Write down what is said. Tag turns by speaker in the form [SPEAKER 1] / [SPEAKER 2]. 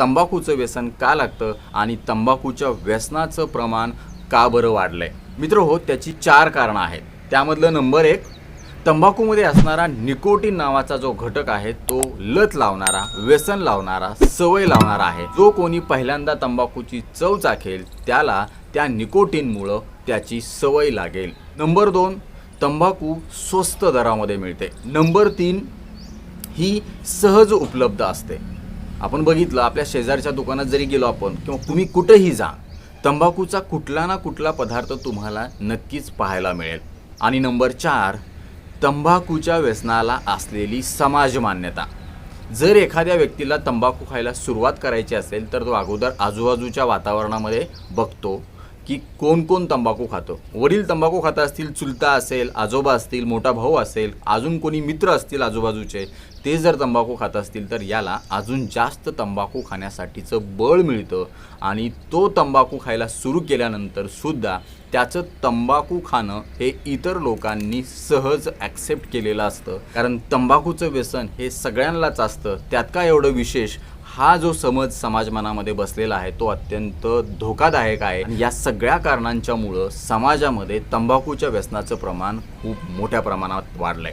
[SPEAKER 1] तंबाखूचं व्यसन का लागतं आणि तंबाखूच्या व्यसनाचं प्रमाण का बरं वाढलं आहे मित्र हो त्याची चार कारणं आहेत. त्यामधलं नंबर एक तंबाखूमध्ये असणारा निकोटीन नावाचा जो घटक आहे तो लत लावणारा व्यसन लावणारा सवय लावणारा आहे. जो कोणी पहिल्यांदा तंबाखूची चव चाखेल त्याला त्या निकोटीनमुळं त्याची सवय लागेल. नंबर दोन तंबाखू स्वस्त दरामध्ये मिळते. नंबर तीन ही सहज उपलब्ध असते. आपण बघितलं आपल्या शेजारच्या दुकानात जरी गेलो आपण किंवा तुम्ही कुठंही जा तंबाखूचा कुठला ना कुठला पदार्थ तुम्हाला नक्कीच पाहायला मिळेल. आणि नंबर चार तंबाखूच्या व्यसनाला असलेली समाज मान्यता. जर एखाद्या व्यक्तीला तंबाखू खायला सुरुवात करायची असेल तर तो अगोदर आजूबाजूच्या वातावरणामध्ये बघतो की कोण कोण तंबाखू खातं. वडील तंबाखू खात असतील चुलता असेल आजोबा असतील मोठा भाऊ असेल अजून कोणी मित्र असतील आजूबाजूचे ते जर तंबाखू खात असतील तर याला अजून जास्त तंबाखू खाण्यासाठीचं बळ मिळतं आणि तो तंबाखू खायला सुरू केल्यानंतर सुद्धा त्याचं तंबाखू खाणं हे इतर लोकांनी सहज ॲक्सेप्ट केलेलं असतं. कारण तंबाखूचं व्यसन हे सगळ्यांनाच असतं. त्यात काय एवढं विशेष? हा जो समज समाज मनामध्ये बसलेला आहे तो अत्यंत धोकादायक आहे. आणि या सगळ्या कारणांच्यामुळं समाजामध्ये तंबाखूच्या व्यसनाचं प्रमाण खूप मोठ्या प्रमाणात वाढलंय.